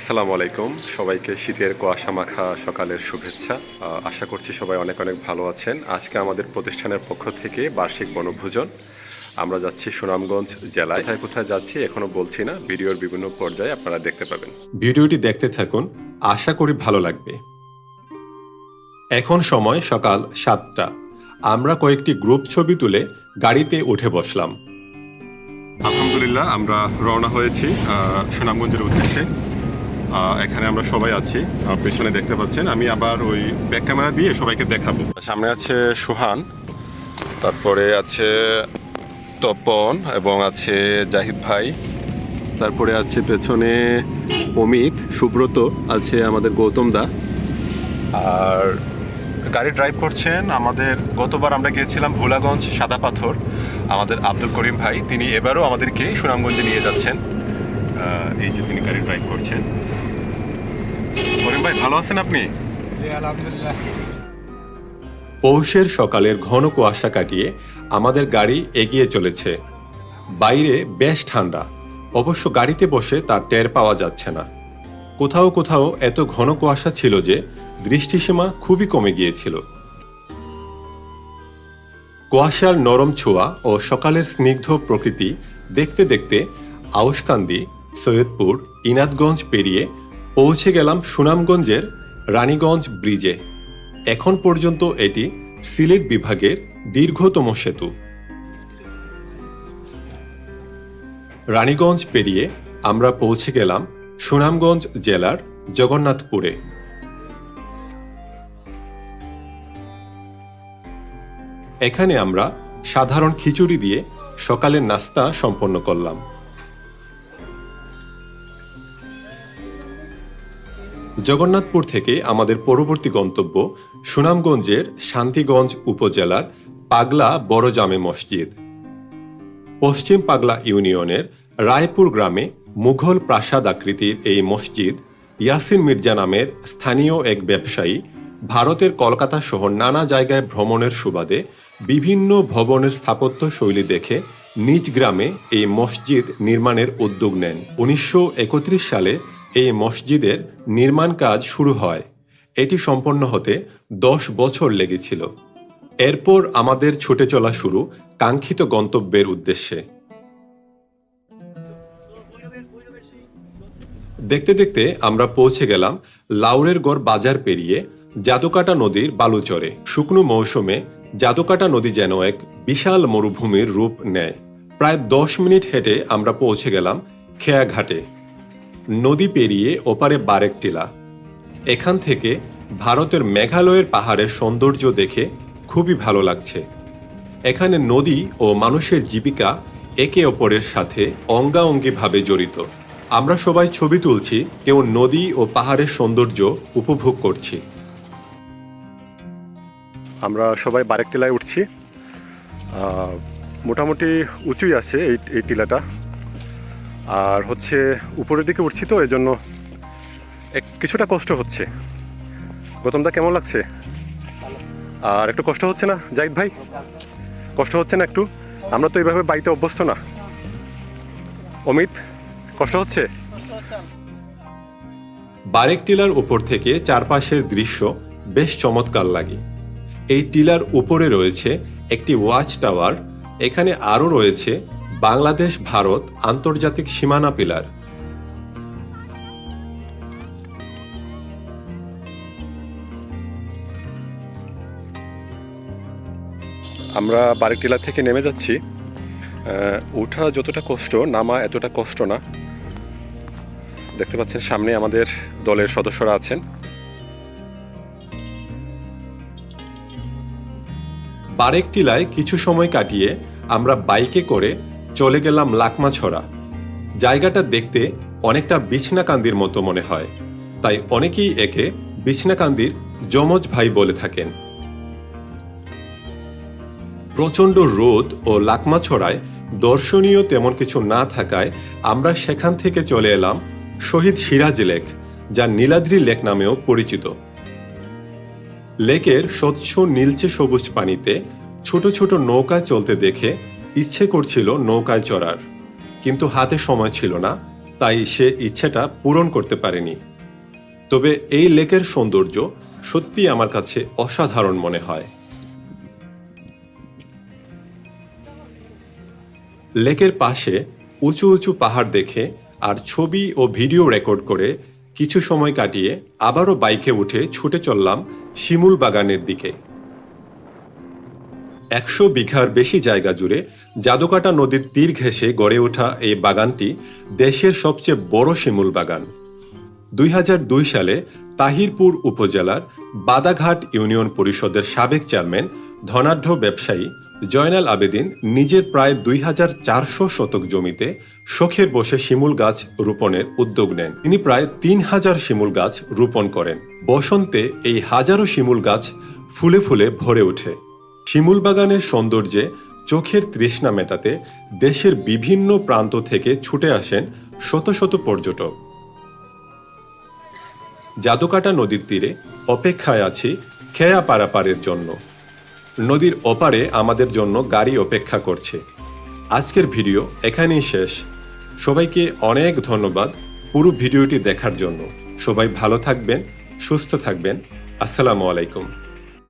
আসসালামু আলাইকুম। সবাইকে শীতের কুয়াশা মাখা সকালের শুভেচ্ছা। আশা করছি সবাই অনেক অনেক ভালো আছেন। আজকে আমাদের প্রতিষ্ঠানের পক্ষ থেকে বার্ষিক বনভোজন। আমরা যাচ্ছি সুনামগঞ্জ জেলায়। কোথায় কোথায় যাচ্ছি এখনও বলছি না। ভিডিওর বিভিন্ন পর্যায়ে আপনারা দেখতে পাবেন। ভিডিওটি দেখতে থাকুন। আশা করি ভালো লাগবে। এখন সময় সকাল সাতটা। আমরা কয়েকটি গ্রুপ ছবি তুলে গাড়িতে উঠে বসলাম। আলহামদুলিল্লাহ আমরা রওনা হয়েছি সুনামগঞ্জের উদ্দেশ্যে। এখানে আমরা সবাই আছি। পেছনে দেখতে পাচ্ছেন। আমি আবার ওই ব্যাক ক্যামেরা দিয়ে সবাইকে দেখাবো। সামনে আছে সুহান, তারপরে আছে তপন এবং আছে জাহিদ ভাই। তারপরে আছে পেছনে অমিত, সুব্রত, আছে আমাদের গৌতম দা। আর গাড়ি ড্রাইভ করছেন আমাদের, গতবার আমরা গিয়েছিলাম ভোলাগঞ্জ সাদা পাথর। আমাদের আব্দুল করিম ভাই, তিনি এবারও আমাদেরকে সুনামগঞ্জে নিয়ে যাচ্ছেন। এই যে তিনি গাড়ি ড্রাইভ করছেন। করিম ভাই ভালো আছেন আপনি? আলহামদুলিল্লাহ। পৌষের সকালের ঘন কুয়াশা কাটিয়ে আমাদের গাড়ি এগিয়ে চলেছে। বাইরে বেশ ঠান্ডা। অবশ্য গাড়িতে বসে তার টের পাওয়া যাচ্ছে না। কোথাও কোথাও এত ঘন কুয়াশা ছিল যে দৃষ্টিসীমা খুবই কমে গিয়েছিল। কুয়াশার নরম ছোঁয়া ও সকালের স্নিগ্ধ প্রকৃতি দেখতে দেখতে আউশকান্দি সৈয়দপুর, ইনাদগঞ্জ পেরিয়ে পৌঁছে গেলাম সুনামগঞ্জের রানীগঞ্জ ব্রিজে। এখন পর্যন্ত এটি সিলেট বিভাগের দীর্ঘতম সেতু। রানীগঞ্জ পেরিয়ে আমরা পৌঁছে গেলাম সুনামগঞ্জ জেলার জগন্নাথপুরে। এখানে আমরা সাধারণ খিচুড়ি দিয়ে সকালের নাস্তা সম্পন্ন করলাম। জগন্নাথপুর থেকে আমাদের পরবর্তী গন্তব্য সুনামগঞ্জের শান্তিগঞ্জ উপজেলার পাগলা বড় জামে মসজিদ। পশ্চিম পাগলা ইউনিয়নের রায়পুর গ্রামে মুঘল প্রাসাদ আকৃতির এই মসজিদ ইয়াসিন মির্জা নামের স্থানীয় এক ব্যবসায়ী ভারতের কলকাতা সহ নানা জায়গায় ভ্রমণের সুবাদে বিভিন্ন ভবনের স্থাপত্য শৈলী দেখে নিজ গ্রামে এই মসজিদ নির্মাণের উদ্যোগ নেন। উনিশশো একত্রিশ সালে এই মসজিদের নির্মাণ কাজ শুরু হয়। এটি সম্পন্ন হতে দশ বছর লেগেছিল। এরপর আমাদের ছুটে চলা শুরু কাঙ্ক্ষিত গন্তব্যের উদ্দেশ্যে। দেখতে দেখতে আমরা পৌঁছে গেলাম লাউরের গড় বাজার পেরিয়ে জাদুকাটা নদীর বালুচরে। শুকনো মৌসুমে জাদুকাটা নদী যেন এক বিশাল মরুভূমির রূপ নেয়। প্রায় দশ মিনিট হেঁটে আমরা পৌঁছে গেলাম খেয়াঘাটে। নদী পেরিয়ে ওপারে বারেক টিলা এখান থেকে ভারতের মেঘালয়ের পাহাড়ের সৌন্দর্য দেখে খুবই ভালো লাগছে। এখানে নদী ও মানুষের জীবিকা একে অপরের সাথে অঙ্গাঅঙ্গিভাবে জড়িত। আমরা সবাই ছবি তুলছি, কেউ নদী ও পাহাড়ের সৌন্দর্য উপভোগ করছি। আমরা সবাই বারেক টিলায় উঠছি মোটামুটি উঁচুই আছে এই এই টিলাটা। আর হচ্ছে উপরের দিকে উঠছি তো এই জন্য এক কিছুটা কষ্ট হচ্ছে। গৌতমদা কেমন লাগছে? আর একটু কষ্ট হচ্ছে না? জাহিদ ভাই? কষ্ট হচ্ছে না একটু? আমরা তো এইভাবে বাড়িতে অভ্যস্ত না। অমিত, কষ্ট হচ্ছে? বারেক টিলার উপর থেকে চারপাশের দৃশ্য বেশ চমৎকার লাগে। এই টিলার উপরে রয়েছে একটি ওয়াচ টাওয়ার, এখানে আরও রয়েছে বাংলাদেশ ভারত আন্তর্জাতিক সীমানা পিলার। আমরা বারেকটিলা থেকে নেমে যাচ্ছি। ওঠা যতটা কষ্ট নামা এতটা কষ্ট না। দেখতে পাচ্ছেন সামনে আমাদের দলের সদস্যরা আছেন। বারেকটিলায় কিছু সময় কাটিয়ে আমরা বাইকে করে চলে গেলাম লাকমাছড়া। জায়গাটা দেখতে অনেকটা বিছনাকান্দির মতো মনে হয়। তাই অনেকেই একে বিছনাকান্দির যমজ ভাই বলে থাকেন। প্রচণ্ড রোদ ও লাকমাছড়ায় দর্শনীয় তেমন কিছু না থাকায় আমরা সেখান থেকে চলে এলাম শহীদ সিরাজ লেক, যা নীলাদ্রি লেক নামেও পরিচিত। লেকের স্বচ্ছ নীলচে সবুজ পানিতে ছোট ছোট নৌকা চলতে দেখে ইচ্ছে করছিল নৌকায় চড়ার। কিন্তু হাতে সময় ছিল না, তাই সে ইচ্ছেটা পূরণ করতে পারেনি। তবে এই লেকের সৌন্দর্য সত্যি আমার কাছে অসাধারণ মনে হয়। লেকের পাশে উঁচু উঁচু পাহাড় দেখে আর ছবি ও ভিডিও রেকর্ড করে কিছু সময় কাটিয়ে আবারও বাইকে উঠে ছুটে চললাম শিমুল বাগানের দিকে। একশো বিঘার বেশি জায়গা জুড়ে জাদুকাটা নদীর তীর ঘেঁষে গড়ে ওঠা এই বাগানটি দেশের সবচেয়ে বড় শিমুল বাগান। দুই হাজার দুই সালে তাহিরপুর উপজেলার বাদাঘাট ইউনিয়ন পরিষদের সাবেক চেয়ারম্যান, ধনাঢ্য ব্যবসায়ী জয়নাল আবেদিন নিজের প্রায় দুই হাজার চারশো শতক জমিতে শখের বসে শিমুল গাছ রোপণের উদ্যোগ নেন। তিনি প্রায় তিন হাজার শিমুল গাছ রোপণ করেন। বসন্তে এই হাজারো শিমুল গাছ ফুলে ফুলে ভরে ওঠে। শিমুল বাগানের সৌন্দর্যে চোখের তৃষ্ণা মেটাতে দেশের বিভিন্ন প্রান্ত থেকে ছুটে আসেন শত শত পর্যটক। জাদুকাটা নদীর তীরে অপেক্ষায় আছি খেয়া পারাপারের জন্য। নদীর ওপারে আমাদের জন্য গাড়ি অপেক্ষা করছে। আজকের ভিডিও এখানেই শেষ। সবাইকে অনেক ধন্যবাদ পুরো ভিডিওটি দেখার জন্য। সবাই ভালো থাকবেন, সুস্থ থাকবেন। আসসালামু আলাইকুম।